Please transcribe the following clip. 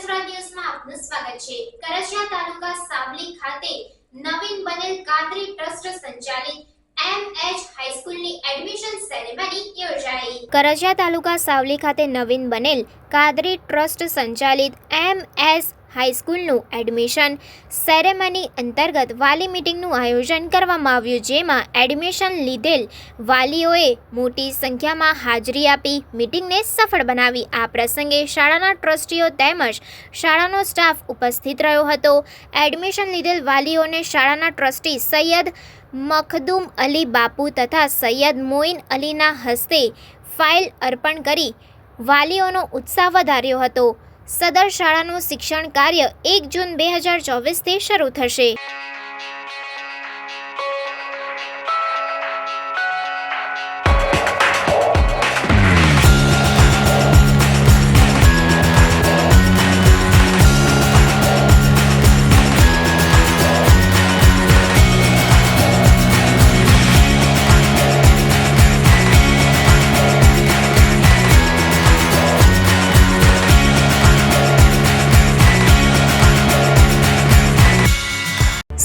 સ્વરાજ ન્યૂઝમાં આપનું સ્વાગત છે. કરજિયા તાલુકા સાવલી ખાતે નવીન બનેલ કાદરી ટ્રસ્ટ સંચાલિત એમ હાઈસ્કૂલની કરજિયા તાલુકા સાવલી ખાતે નવીન બનેલ કાદરી ટ્રસ્ટ સંચાલિત એમ એસ હાઈસ્કૂલનું એડમિશન સેરેમની અંતર્ગત વાલી મીટિંગનું આયોજન કરવામાં આવ્યું, જેમાં એડમિશન લીધેલ વાલીઓએ મોટી સંખ્યામાં હાજરી આપી, મીટિંગને સફળ બનાવી. આ પ્રસંગે શાળાના ટ્રસ્ટીઓ તેમજ શાળાનો સ્ટાફ ઉપસ્થિત રહ્યો હતો. એડમિશન લીધેલ વાલીઓને શાળાના ટ્રસ્ટી સૈયદ મખદુમ અલી બાપુ તથા સૈયદ મોઇન અલીના હસ્તે ફાઇલ અર્પણ કરી વાલીઓનો ઉત્સાહ વધાર્યો હતો. સદર શાળાનું શિક્ષણ કાર્ય એક જૂન બે હજાર ચોવીસથી શરૂ થશે.